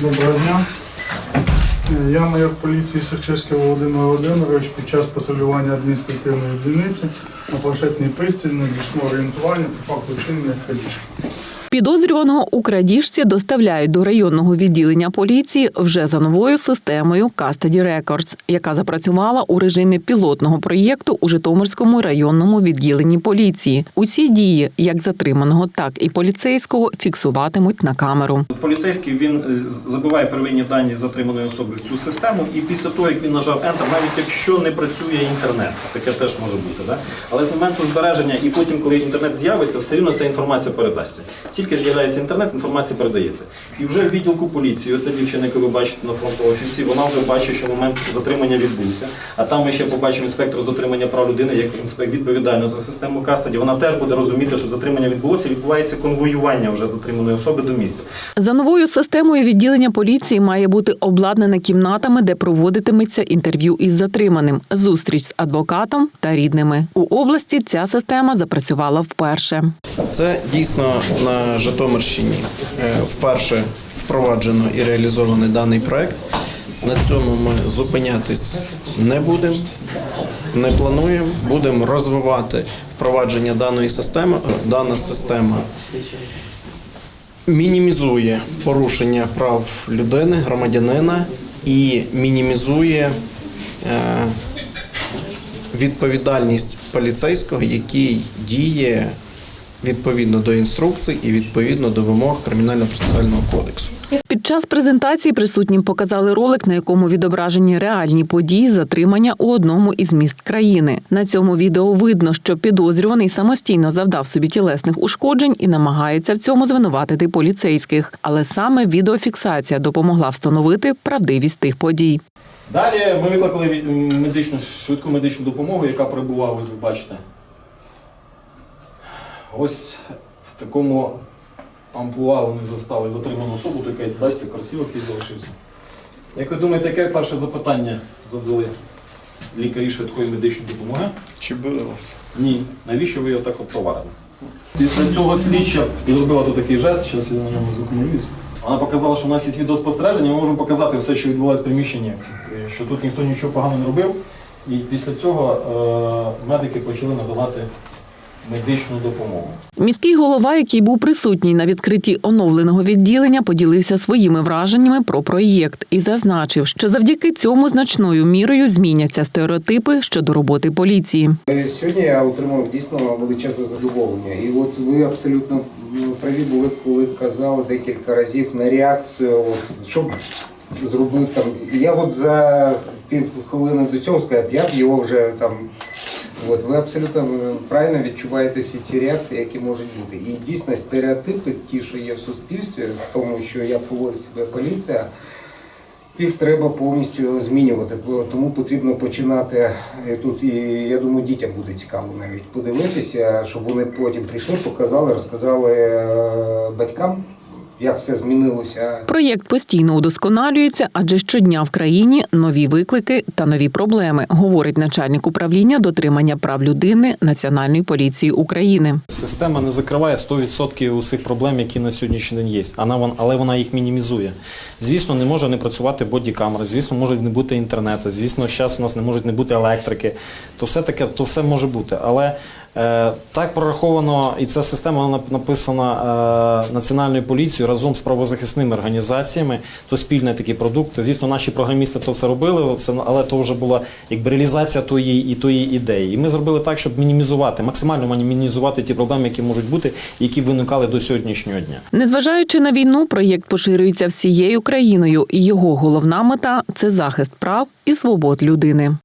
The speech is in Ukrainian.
Доброго дня. Е, Я майор поліції Сахчевський Володимир Володимирович під час патрулювання адміністративної дільниці на планшетній пристрій надійшло орієнтування по факту чинення крадіжки. Підозрюваного у крадіжці доставляють до районного відділення поліції вже за новою системою Custody Records, яка запрацювала у режимі пілотного проєкту у Житомирському районному відділенні поліції. Усі дії, як затриманого, так і поліцейського, фіксуватимуть на камеру. Поліцейський він е, забиває первинні дані затриманої особи в цю систему, і після того, як він нажав Enter, навіть якщо не працює інтернет, таке теж може бути, да? але з моменту збереження і потім, коли інтернет з'явиться, все рівно ця інформація передасться. Тільки з'являється інтернет, інформація передається. І вже в відділку поліції, оця дівчина, яку ви бачите на фронт-офісі, вона вже бачить, що момент затримання відбувся. А там ми ще побачимо інспектора з дотримання прав людини, як інспект відповідально за систему кастаді. Вона теж буде розуміти, що затримання відбулося, відбувається конвоювання вже затриманої особи до місця. За новою системою відділення поліції має бути обладнане кімнатами, де проводитиметься інтерв'ю із затриманим, зустріч з адвокатом та рідними. У області ця система запрацювала вперше. Це дійсно на Житомирщині е, вперше впроваджено і реалізований даний проект. На цьому ми зупинятись не будемо, не плануємо. Будемо розвивати впровадження даної системи. Дана система мінімізує порушення прав людини, громадянина і мінімізує е, відповідальність поліцейського, який діє відповідно до інструкцій і відповідно до вимог кримінально-процесуального кодексу. Під час презентації присутнім показали ролик, на якому відображені реальні події затримання у одному із міст країни. На цьому відео видно, що підозрюваний самостійно завдав собі тілесних ушкоджень і намагається в цьому звинуватити поліцейських. Але саме відеофіксація допомогла встановити правдивість тих подій. Далі ми викликали медичну швидку медичну допомогу, яка прибула, ось ви бачите. Ось в такому амплуа вони застали затриману особу, то яка, бачите, красиво який залишився. Як ви думаєте, яке перше запитання задали лікарі швидкої медичної допомоги? Чи було? Ні. Навіщо ви його так от товарили? Після цього слідча зробила тут такий жест, зараз я на ньому закумулююсь. Вона показала, що у нас є відеоспостереження, ми можемо показати все, що відбувалося в приміщенні, е, що тут ніхто нічого поганого не робив. І після цього е, медики почали надавати медичну допомогу. Міський голова, який був присутній на відкритті оновленого відділення, поділився своїми враженнями про проєкт і зазначив, що завдяки цьому значною мірою зміняться стереотипи щодо роботи поліції. Е, Сьогодні я отримав дійсно величезне задоволення. І от ви абсолютно м, праві були, коли казали декілька разів на реакцію, що зробив там. Я от за пів хвилини до цього сказав, я б його вже там. От ви абсолютно е, правильно відчуваєте всі ці реакції, які можуть бути. І дійсно стереотипи, ті, що є в суспільстві, в тому, що як поводить себе поліція, їх треба повністю змінювати. Тому потрібно починати е, тут. І я думаю, дітям буде цікаво навіть подивитися, щоб вони потім прийшли, показали, розказали е, батькам, як все змінилося. Проєкт постійно удосконалюється, адже щодня в країні нові виклики та нові проблеми, говорить начальник управління дотримання прав людини Національної поліції України. Система не закриває 100% усіх проблем, які на сьогоднішній день є, але вона їх мінімізує. Звісно, не може не працювати бодікамери, звісно, можуть не бути інтернету, звісно, зараз у нас не можуть не бути електрики. То все таке, то все може бути. Але так прораховано, і ця система написана е, Національною поліцією разом з правозахисними організаціями. То спільний такий продукт. Звісно, наші програмісти то все робили, але то вже була якби реалізація тої і тої ідеї. І ми зробили так, щоб мінімізувати, максимально мінімізувати ті проблеми, які можуть бути, які виникали до сьогоднішнього дня. Незважаючи на війну, проєкт поширюється всією країною, і його головна мета це захист прав і свобод людини.